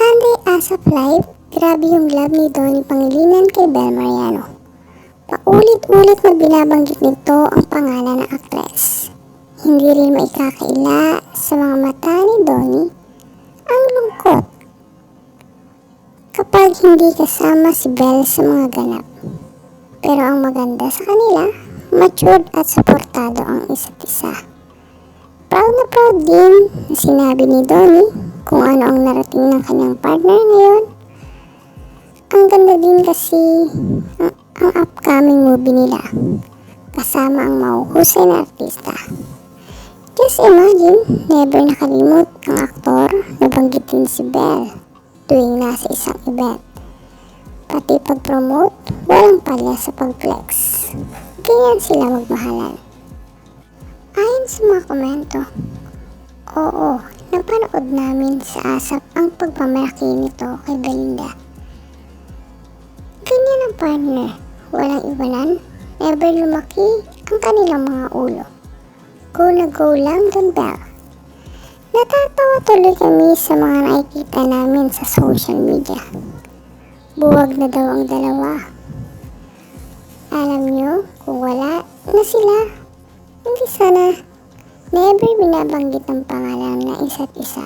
Sunday ASAP Live, grabe yung love ni Donnie Pangilinan kay Bel Mariano. Paulit-ulit na binabanggit nito ang pangalan ng aktres. Hindi rin maikakaila sa mga mata ni Donnie ang lungkot kapag hindi kasama si Belle sa mga ganap. Pero ang maganda sa kanila, matured at suportado ang isa't isa. Proud na proud din na sinabi ni Donnie kung ano ang narating ng kanyang partner ngayon. Ang ganda din kasi ang, ang upcoming movie nila kasama ang mahuhusay na artista. Just imagine, never nakalimot ang aktor na banggitin si Belle tuwing nasa isang event. Pati pag-promote, walang palya sa pag-flex. Ganyan sila magmahalan. Ayon sa mga komento, oo, napanood namin sa ASAP ang pagmamalaki nito kay Belinda. Ganyan ang partner, walang iwanan, never lumaki ang kanilang mga ulo. Go na go lang dun, Belle. Natatawa tuloy kami sa mga nakikita namin sa social media. Buwag na daw ang dalawa. Alam nyo, kung wala na sila, hindi sana never binabanggit ang pangalan ng isa't isa.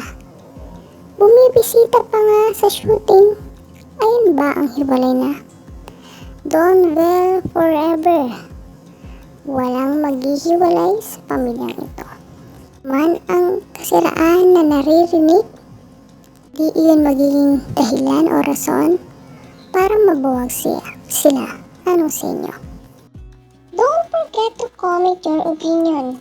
Bumibisita pa nga sa shooting. Ayun ba ang hiwalay na? Donvel forever. Walang maghihiwalay sa pamilyang ito. Man ang kasiraan na naririnig, di iyon magiging dahilan o rason para mabuwag siya, sila. Ano sa inyo? Don't forget to comment your opinion.